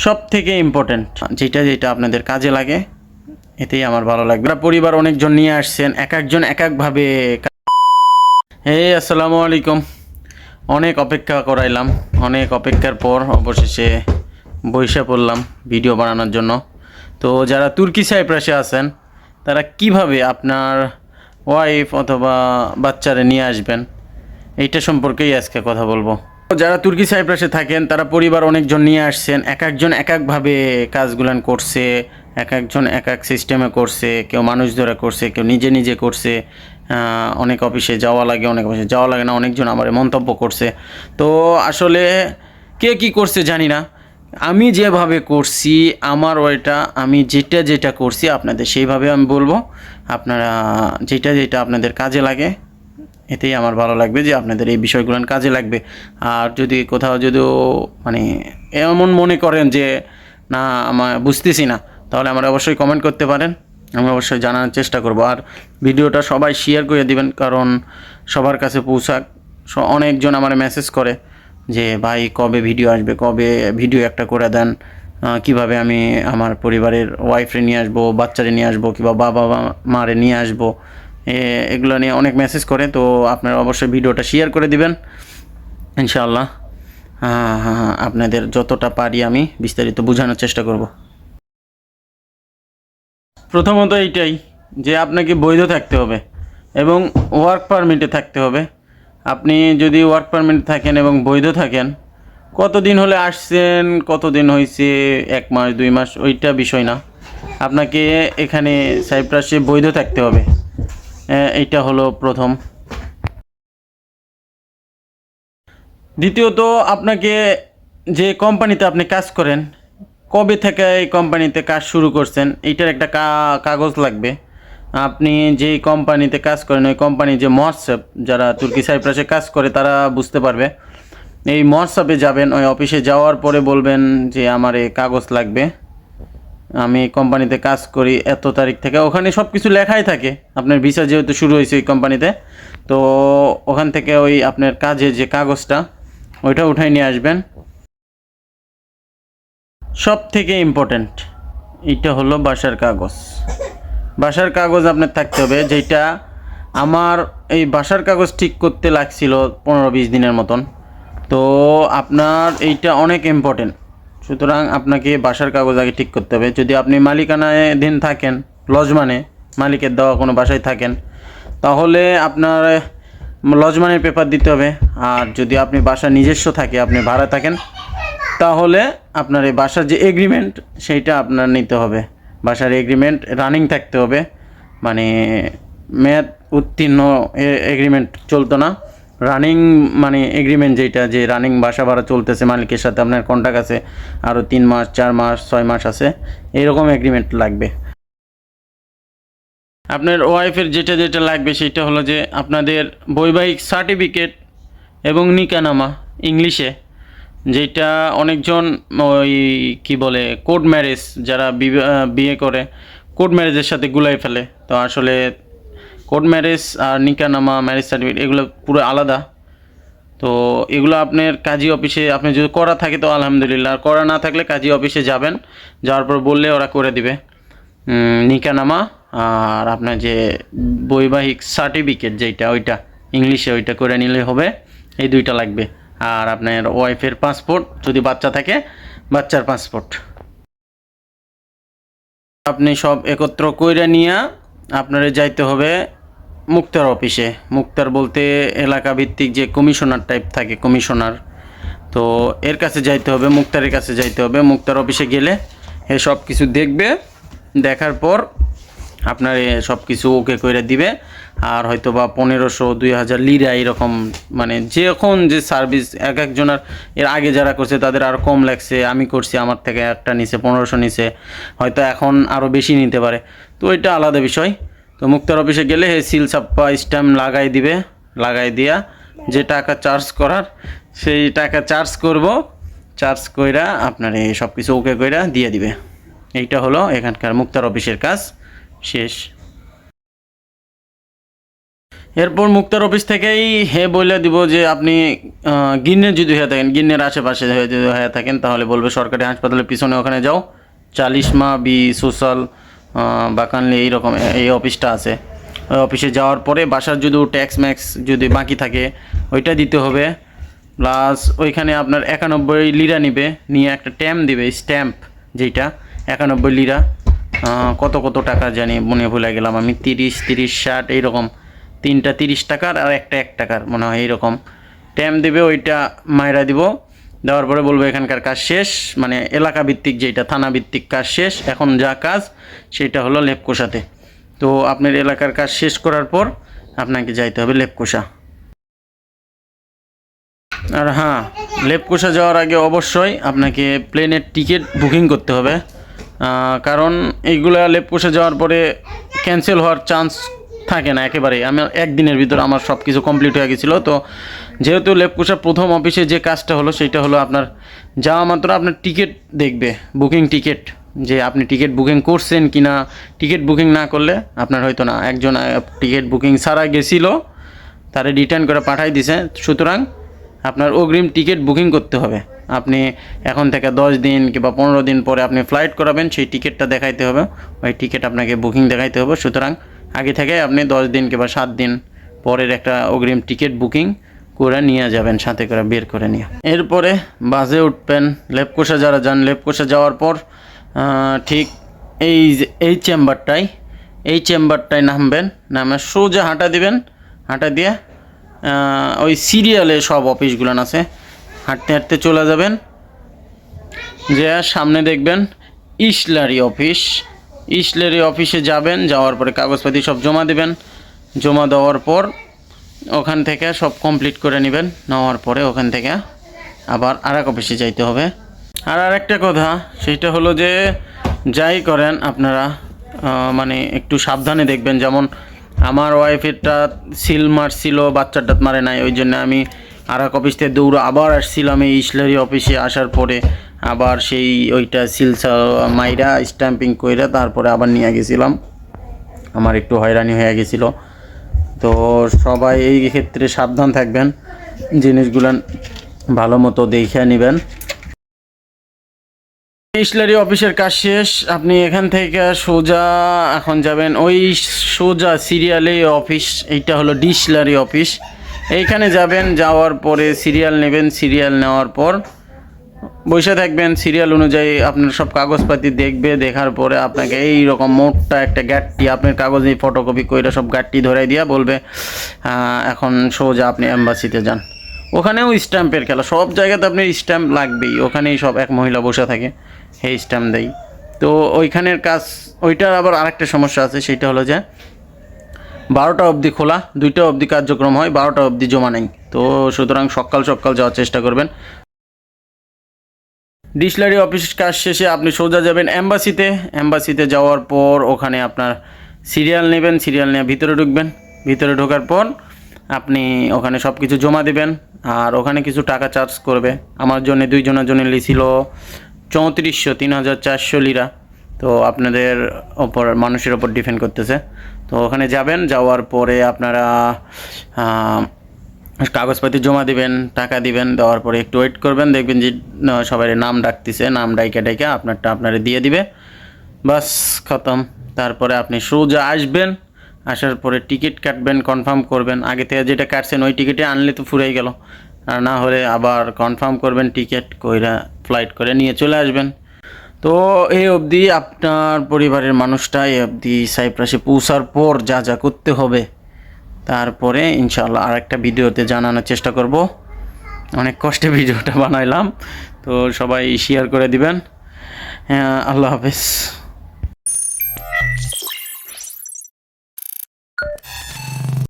সব থেকে ইম্পর্ট্যান্ট যেটা যেটা আপনাদের কাজে লাগে এতেই আমার ভালো লাগবে। পরিবার অনেকজন নিয়ে আসছেন এক একজন এক একভাবে এই আসসালামু আলাইকুম। অনেক অপেক্ষা করাইলাম অনেক অপেক্ষার পর অবশেষে বৈশা পড়লাম ভিডিও বানানোর জন্য। তো যারা তুর্কি সাইপ্রাসে আছেন তারা কীভাবে আপনার ওয়াইফ অথবা বাচ্চারা নিয়ে আসবেন এইটা সম্পর্কেই আজকে কথা বলব। যারা তুর্কি সাইপ্রাসে থাকেন, তারা পরিবার অনেকজন নিয়ে আসছেন, এক একজন এক একভাবে কাজগুলান করছে, এক একজন এক এক সিস্টেমে করছে, কেউ মানুষ ধরে করছে, কেউ নিজে নিজে করছে অনেক অফিসে যাওয়া লাগে, অনেক অফিসে যাওয়া লাগে না, অনেকজন আমার মন্তব্য করছে। তো আসলে কে কি করছে জানি না। আমি যেভাবে করছি, আমার ওইটা, আমি যেটা যেটা করছি আপনাদের সেইভাবে আমি বলব। আপনারা যেটা যেটা আপনাদের কাজে লাগে এতেই আমার ভালো লাগবে যে আপনাদের এই বিষয়গুলো কাজে লাগবে। আর যদি কোথাও যদিও মানে এমন মনে করেন যে, না আমার বুঝতেছি না, তাহলে আমার অবশ্যই কমেন্ট করতে পারেন। আমি অবশ্যই জানার চেষ্টা করব। আর ভিডিওটা সবাই শেয়ার করে দিবেন, কারণ সবার কাছে পৌঁছাক অনেকজন আমার মেসেজ করে যে, ভাই, কবে ভিডিও আসবে? কবে ভিডিও একটা করে দেন? কীভাবে আমি আমার পরিবারের ওয়াইফরে নিয়ে আসব, বাচ্চারে নিয়ে আসব, কিংবা বাবা মারে নিয়ে আসব? এগুলো নিয়ে অনেক মেসেজ করে তো আপনারা অবশ্যই ভিডিওটা শেয়ার করে দিবেন। ইনশাআল্লাহ। হ্যাঁ হ্যাঁ হ্যাঁ, আপনাদের যতটা পারি আমি বিস্তারিত বোঝানোর চেষ্টা করব। প্রথমত এইটাই যে আপনাকে বৈধ থাকতে হবে এবং ওয়ার্ক পারমিটে থাকতে হবে। আপনি যদি ওয়ার্ক পারমিটে থাকেন এবং বৈধ থাকেন কতদিন হলে আসছেন কতদিন হয়েছে এক মাস দুই মাস ওইটা বিষয় না। আপনাকে এখানে সাইপ্রাসে বৈধ থাকতে হবে। এইটা হলো প্রথম। দ্বিতীয়ত, আপনাকে যে কোম্পানিতে আপনি কাজ করেন, কবে থেকে এই কোম্পানিতে কাজ শুরু করছেন, এইটার একটা কাগজ লাগবে। আপনি যে কোম্পানিতে কাজ করেন, ওই কোম্পানি যে মহসেপ যারা তুর্কি সাইপ্রাসে কাজ করে, তারা বুঝতে পারবে। এই মহসেপে যাবেন, ওই অফিসে যাওয়ার পরে বলবেন যে, আমার এই কাগজ লাগবে। আমি কোম্পানিতে কাজ করি এত তারিখ থেকে। ওখানে সব কিছু লেখাই থাকে। আপনার ভিসা যেহেতু শুরু হয়েছে ওই কোম্পানিতে, তো ওখান থেকে ওই আপনার কাজে যে কাগজটা, ওইটা উঠাই নিয়ে আসবেন। সব থেকে ইম্পর্ট্যান্ট এটা হলো বাসার কাগজ। বাসার কাগজ আপনার থাকতে হবে যেটা আমার এই বাসার কাগজ ঠিক করতে লাগছিল পনেরো বিশ দিনের মতন। তো আপনার এইটা অনেক ইম্পর্টেন্ট সুতরাং আপনাকে বাসার কাগজ আগে ঠিক করতে হবে। যদি আপনি মালিকানায় দিন থাকেন লজমানে মালিকের দেওয়া কোনো বাসায় থাকেন, তাহলে আপনার লজমানের পেপার দিতে হবে। আর যদি আপনি বাসা নিজস্ব থাকে, আপনি ভাড়া থাকেন, তাহলে আপনার এই বাসার যে এগ্রিমেন্ট সেইটা আপনার নিতে হবে। বাসার এগ্রিমেন্ট রানিং থাকতে হবে। মানে মেয়াদ উত্তীর্ণ এগ্রিমেন্ট চলতো না। রানিং মানে এগ্রিমেন্ট যেটা যে রানিং বাসা ভাড়া চলতেছে, মালিকের সাথে আপনার কন্ট্যাক্ট আছে আরও তিন মাস, চার মাস, ছয় মাস আছে এইরকম এগ্রিমেন্ট লাগবে। আপনার ওয়াইফের যেটা যেটা লাগবে সেটা হলো যে আপনাদের বৈবাহিক সার্টিফিকেট এবং নিকানামা ইংলিশে, যেটা অনেকজন ওই কি বলে কোর্ট ম্যারেজ যারা বিয়ে করে কোর্ট ম্যারেজের সাথে গুলাই ফেলে। তো আসলে কোর্ট ম্যারেজ আর নিকানামা ম্যারেজ সার্টিফিকেট এগুলো পুরো আলাদা। তো এগুলো আপনার কাজী অফিসে, আপনি যদি করা থাকে তো আলহামদুলিল্লাহ। আর করা না থাকলে কাজী অফিসে যাবেন, যাওয়ার পর বললে ওরা করে দিবে। নিকানামা আর আপনার যে বৈবাহিক সার্টিফিকেট যেটা ওইটা, ইংলিশে ওইটা করে নিলে হবে। এই দুইটা লাগবে। আর আপনার ওয়াইফের পাসপোর্ট যদি বাচ্চা থাকে, বাচ্চার পাসপোর্ট আপনি সব একত্র কইরা নিয়ে আপনারে যাইতে হবে মুক্তার অফিসে। মুক্তার বলতে এলাকা ভিত্তিক যে কমিশনার টাইপ থাকে, কমিশনার। তো এর কাছে যাইতে হবে, মুক্তারের কাছে যাইতে হবে। মুক্তার অফিসে গেলে এ সব কিছু দেখবে, দেখার পর আপনার এ সব কিছু ওকে করে দিবে। আর হয়তো বা পনেরোশো দুই হাজার লিরা এরকম মানে যখন যে সার্ভিস, এক একজনের এর আগে যারা করছে তাদের আরও কম লাগছে। আমি করছি, আমার থেকে একটা নিচে পনেরোশো নিচে হয়তো এখন আরও বেশি নিতে পারে। তো এটা আলাদা বিষয়। তো মুক্তার অফিসে গেলে হে সিল ছাপ্পা স্ট্যাম্প লাগাই দিবে লাগাই দিয়া যে টাকা চার্জ করার সেই টাকা চার্জ করব চার্জ কইরা আপনার এই সব কিছু ওকে কইরা দিয়ে দিবে। এইটা হলো এখানকার মুক্তার অফিসের কাজ শেষ। এরপর মুক্তার অফিস থেকেই হে বলে দিব যে আপনি আহ, গিন্নের যদি হয়ে থাকেন গিন্নের আশেপাশে যদি হয়ে থাকেন তাহলে বলবে সরকারি হাসপাতালের পিছনে ওখানে যাও। চালিশমা বি সোশ্যাল বাকানলি এইরকম এই অফিসটা আছে। ওই অফিসে যাওয়ার পরে বাসার যদি ট্যাক্স ম্যাক্স যদি বাকি থাকে, ওইটা দিতে হবে। প্লাস ওইখানে আপনার একানব্বই লিরা নিবে, নিয়ে একটা ট্যাম্প দিবে স্ট্যাম্প যেইটা, একানব্বই লিরা কত কত টাকা জানি মনে ভুলে গেলাম আমি, তিরিশ তিরিশ, ষাট, এইরকম। তিনটা তিরিশ টাকার আর একটা এক টাকার, মনে হয় এইরকম। ট্যাম্প দেবে, ওইটা মায়েরা দিব। দেওয়ার পরে বলব এখানকার কাজ শেষ মানে এলাকা ভিত্তিক যেটা থানা ভিত্তিক কাজ শেষ, এখন যা কাজ সেটা হলো লেপকোষাতে। তো আপনার এলাকার কাজ শেষ করার পর আপনাকে যাইতে হবে লেপকোষা। আর হ্যাঁ লেপকোষা যাওয়ার আগে অবশ্যই আপনাকে প্লেনের টিকিট বুকিং করতে হবে। কারণ এইগুলা লেপকোষা যাওয়ার পরে ক্যান্সেল হওয়ার চান্স থাকে না একেবারেই আমার একদিনের ভিতর আমার সব কিছু কমপ্লিট হয়ে গেছিল, তো যেহেতু লেপকোষা প্রথম অফিসে যে কাজটা হলো সেটা হলো আপনার যাওয়া মাত্র আপনার টিকিট দেখবে, বুকিং টিকিট, যে আপনি টিকিট বুকিং করছেন কি না টিকিট বুকিং না করলে আপনার হয়তো না, একজন টিকিট বুকিং ছাড়া গেছিল, তারে রিটার্ন করে পাঠাই দিছে, সুতরাং আপনার অগ্রিম টিকিট বুকিং করতে হবে। আপনি এখন থেকে দশ দিন কিংবা পনেরো দিন পরে আপনি ফ্লাইট করাবেন, সেই টিকিটটা দেখাইতে হবে, ওই টিকিট আপনাকে বুকিং দেখাইতে হবে, সুতরাং আগে থেকে আপনি দশ দিন কিংবা সাত দিন পরের একটা অগ্রিম টিকিট বুকিং করে নিয়ে যাবেন, সাথে করে বের করে নিয়ে। এরপরে বাসে উঠবেন লেপকোষা যারা যান, লেপকোষা যাওয়ার পর ঠিক এই এই চেম্বারটাই এই চেম্বারটায় নামবেন, নামে সোজা হাঁটা দিবেন, হাঁটা দিয়ে ওই সিরিয়ালে সব অফিসগুলো আছে, হাঁটতে হাঁটতে চলে যাবেন। যে সামনে দেখবেন ইসলারি অফিস। ইসলারি অফিসে যাবেন, যাওয়ার পরে কাগজপাতি সব জমা দেবেন। জমা দেওয়ার পর ওখান থেকে সব কমপ্লিট করে নেবেন। নেওয়ার পরে ওখান থেকে আবার আর এক অফিসে যাইতে হবে। আর আরেকটা কথা, সেটা হলো যে যাই করেন আপনারা মানে একটু সাবধানে দেখবেন। যেমন আমার ওয়াইফেরটা সিল মারছিল, বাচ্চাটা মারে নাই, ওই জন্য আমি আর এক অফিস থেকে দৌড়ে আবার আসছিলাম এই ইসলারি অফিসে আসার পরে। আবার সেই ওইটা সিল মাইরা স্ট্যাম্পিং কইরা তারপরে আবার নিয়ে গেছিলাম। আমার একটু হয়রানি হয়ে গেছিল। তো সবাই এই ক্ষেত্রে সাবধান থাকবেন, জিনিসগুলো ভালো মতো দেখে নেবেন। ইসলারি অফিসের কাজ শেষ, আপনি এখান থেকে সোজা এখন যাবেন ওই সোজা সিরিয়ালে অফিস, এইটা হলো ডিসলারি অফিস। এইখানে যাবেন, যাওয়ার পরে সিরিয়াল নেবেন, সিরিয়াল নেওয়ার পর বসে থাকবেন সিরিয়াল অনুযায়ী আপনার সব কাগজপাতি দেখবে, দেখার পরে আপনাকে এই রকম মোটটা একটা গাটটি, আপনার কাগজ কাগজে ফটোকপি করে সব গাটটি ধরাই দিয়া বলবে এখন সোজা আপনি অ্যাম্বাসিতে যান। ওখানেও স্ট্যাম্পের খেলা, সব জায়গাতে আপনি স্ট্যাম্প লাগবেই, ওখানেই সব এক মহিলা বসে থাকে সেই স্ট্যাম্প দেয় তো ওইখানের কাজ, ওইটার আবার আরেকটা সমস্যা আছে, সেটা হলো যে বারোটা অবধি খোলা, দুইটা অবধি কার্যক্রম হয়, বারোটা অবধি জমা নেই। তো সুতরাং সকাল সকাল যাওয়ার চেষ্টা করবেন। ডিসলারি অফিস কাজ শেষে আপনি সোজা যাবেন অ্যাম্বাসিতে অ্যাম্বাসিতে যাওয়ার পর ওখানে আপনার সিরিয়াল নেবেন, সিরিয়াল নিয়ে ভিতরে ঢুকবেন। ভিতরে ঢোকার পর আপনি ওখানে সব কিছু জমা দেবেন আর ওখানে কিছু টাকা চার্জ করবে। আমার জন্য, দুইজনের জন্য লিছিল চৌত্রিশশো তিন হাজার চারশো লিরা। তো আপনাদের ওপর, মানুষের ওপর ডিপেন্ড করতেছে। তো ওখানে যাবেন, যাওয়ার পরে আপনারা কাগজপাতি জমা দিবেন, টাকা দিবেন, দেওয়ার পরে একটু ওয়েট করবেন, দেখবেন যে সবাই নাম ডাকতেছে, নাম ডাইকা ডাইকা আপনারটা আপনারে দিয়ে দিবে। বাস, খতম। তারপরে আপনি সোজা আসবেন, আসার পরে টিকিট কাটবেন কনফার্ম করবেন। আগে থেকে যেটা কাটছেন, ওই টিকিটে আনলে তো ফুরাই গেল। আর না হলে আবার কনফার্ম করবেন, টিকিট কইরা ফ্লাইট করে নিয়ে চলে আসবেন। তো এই অবধি আপনার পরিবারের মানুষটা, এই অবধি সাইপ্রাসে পৌঁছার পর যা যা করতে হবে তারপরে ইনশাল্লাহ আর একটা ভিডিওতে জানানোর চেষ্টা করব। অনেক কষ্টে ভিডিওটা বানাইলাম। তো সবাই শেয়ার করে দিবেন। হ্যাঁ আল্লাহ হাফেজ।